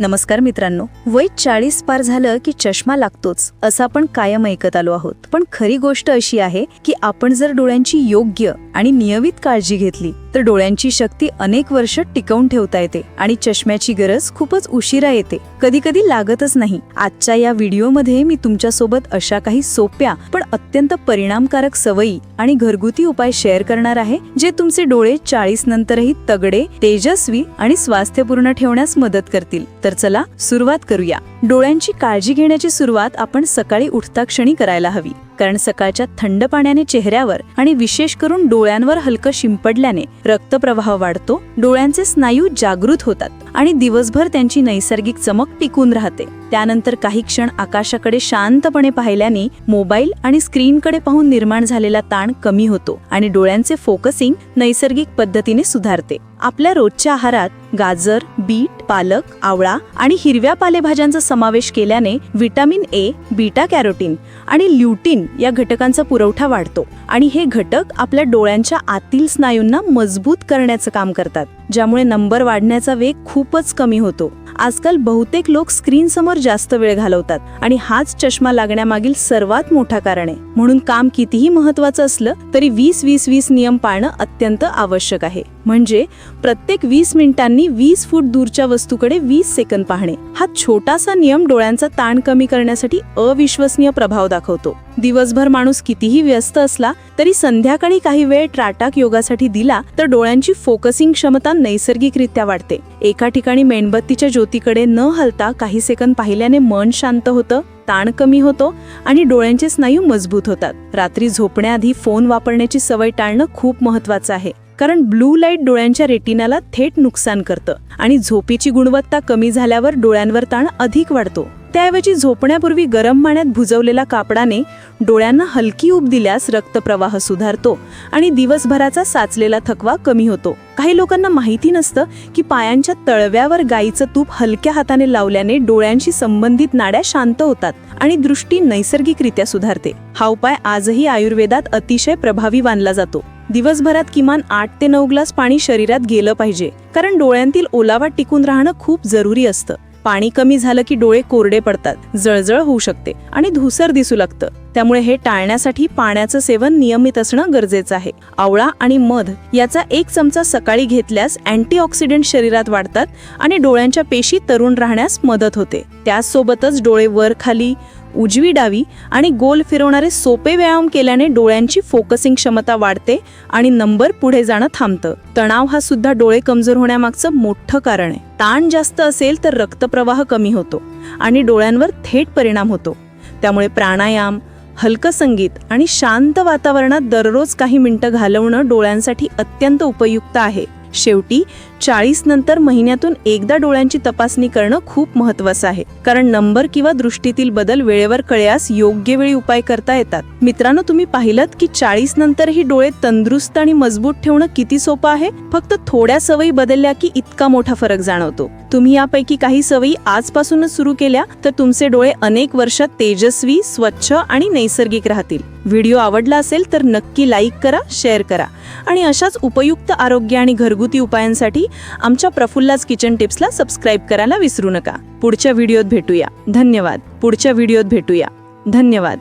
नमस्कार मित्रांनो वय चाळीस पार झालं की चष्मा लागतोच असं आपण कायम ऐकत आलो आहोत. पण खरी गोष्ट अशी आहे की आपण जर डोळ्यांची योग्य आणि नियमित काळजी घेतली तर डोळ्यांची शक्ती अनेक वर्ष टिकवून ठेवता येते आणि चष्म्याची गरज खूपच उशिरा येते. कधी कधी लागतच नाही. आजच्या या व्हिडिओमध्ये मी तुमच्यासोबत अशा काही सोप्या पण अत्यंत परिणामकारक सवयी आणि घरगुती उपाय शेअर करणार आहे जे तुमचे डोळे चाळीस नंतरही तगडे तेजस्वी आणि स्वास्थ्यपूर्ण ठेवण्यास मदत करतील. तर चला सुरुवात करूया. डोळ्यांची काळजी घेण्याची सुरुवात आपण सकाळी उठता क्षणी करायला हवी. कारण सकाळच्या थंड पाण्याने चेहऱ्यावर आणि विशेष करून डोळ्यांवर हलकं शिंपडल्याने रक्तप्रवाह वाढतो डोळ्यांचे स्नायू जागृत होतात आणि दिवसभर त्यांची नैसर्गिक चमक टिकून राहते. त्यानंतर काही क्षण आकाशाकडे शांतपणे पाहिल्याने मोबाईल आणि स्क्रीनकडे पाहून निर्माण झालेला ताण कमी होतो आणि डोळ्यांचे फोकसिंग नैसर्गिक पद्धतीने सुधारते. आपल्या रोजच्या आहारात गाजर बीट पालक आवळा आणि हिरव्या पालेभाज्यांचा समावेश केल्याने व्हिटॅमिन ए बीटा कॅरोटीन आणि ल्युटीन या घटकांचा पुरवठा वाढतो आणि हे घटक आपल्या डोळ्यांच्या आतील स्नायूंना मजबूत करण्याचं काम करतात ज्यामुळे नंबर वाढण्याचा वेग खूपच कमी होतो. आजकाल बहुतेक लोक स्क्रीन समोर जास्त वेळ घालवतात आणि हाच चष्मा लागण्यामागील सर्वात मोठा कारण आहे. म्हणून काम कितीही महत्वाचं असलं तरी वीस वीस वीस नियम पाळणं अत्यंत आवश्यक आहे. म्हणजे प्रत्येक वीस मिनिटांनी वीस फूट दूरच्या वस्तूकडे वीस सेकंद पाहणे. हा छोटासा नियम डोळ्यांचा ताण कमी करण्यासाठी अविश्वसनीय प्रभाव दाखवतो. दिवसभर माणूस कितीही व्यस्त असला तरी संध्याकाळी काही वेळ ट्राटाक योगासाठी दिला तर डोळ्यांची फोकसिंग क्षमता नैसर्गिकरित्या वाढते. एका ठिकाणी मेणबत्तीच्या ज्योतीकडे न हलता काही सेकंद पाहिल्याने मन शांत होतं ताण कमी होतो आणि डोळ्यांचे स्नायू मजबूत होतात. रात्री झोपण्याआधी फोन वापरण्याची सवय टाळणं खूप महत्वाचं आहे. कारण ब्लू लाइट डोळ्यांच्या रेटिनाला थेट नुकसान करतं आणि झोपेची गुणवत्ता कमी झाल्यावर डोळ्यांवर ताण अधिक वाढतो. त्याऐवजी झोपण्यापूर्वी गरम पाण्यात भुजवलेल्या कापडाने डोळ्यांना हलकी ऊब दिल्यास रक्तप्रवाह सुधारतो आणि दिवसभराचा साचलेला थकवा कमी होतो. काही लोकांना माहिती नसतं की पायांच्या तळव्यावर गाईचं तूप हलक्या हाताने लावल्याने डोळ्यांशी संबंधित नाड्या शांत होतात आणि दृष्टी नैसर्गिकरित्या सुधारते. हा उपाय आजही आयुर्वेदात अतिशय प्रभावी मानला जातो. दिवसभरात किमान आठ ते नऊ ग्लास पाणी शरीरात गेलं पाहिजे कारण डोळ्यांतील ओलावा टिकून राहणं खूप जरुरी असतं. पाणी कमी झालं की डोळे कोरडे पडतात जळजळ होऊ शकते आणि धुसर दिसू लागतं. त्यामुळे हे टाळण्यासाठी पाण्याचं सेवन नियमित असणं गरजेचं आहे. आवळा आणि मध याचा एक चमचा सकाळी घेतल्यास अँटीऑक्सिडंट शरीरात वाढतात आणि डोळ्यांच्या पेशी तरुण राहण्यास मदत होते. त्याचसोबतच डोळे वर खाली उजवी डावी आणि गोल फिरवणारे सोपे व्यायाम केल्याने डोळ्यांची फोकसिंग क्षमता वाढते आणि नंबर पुढे जाणं थांबतं. तणाव हा सुद्धा डोळे कमजोर होण्यामागचं मोठं कारण आहे. ताण जास्त असेल तर रक्तप्रवाह कमी होतो आणि डोळ्यांवर थेट परिणाम होतो. त्यामुळे प्राणायाम हलकं संगीत आणि शांत वातावरणात दररोज काही मिनिटं घालवणं डोळ्यांसाठी अत्यंत उपयुक्त आहे. शेवटी चाळीस नंतर महिन्यातून एकदा डोळ्यांची तपासणी करणं खूप महत्वाचं आहे. कारण नंबर किंवा दृष्टीतील बदल वेळेवर कळल्यास योग्य वेळी उपाय करता येतात. मित्रांनो तुम्ही पाहिलं की चाळीस नंतर ही डोळे तंदुरुस्त आणि मजबूत ठेवणं किती सोपं आहे? फक्त थोड्या सवयी बदलल्या की इतका मोठा फरक जाणवतो. तुम्ही यापैकी काही सवयी आजपासूनच सुरू केल्या तर तुमचे डोळे अनेक वर्षात तेजस्वी स्वच्छ आणि नैसर्गिक राहतील. व्हिडिओ आवडला असेल तर नक्की लाईक करा शेअर करा. आणि अशाच उपयुक्त आरोग्य आणि घरगुती उपायांसाठी आमच्या प्रफुल्लाज किचन टिप्सला सबस्क्राईब करायला विसरू नका. पुढच्या व्हिडिओत भेटूया. धन्यवाद. पुढच्या व्हिडिओत भेटूया. धन्यवाद.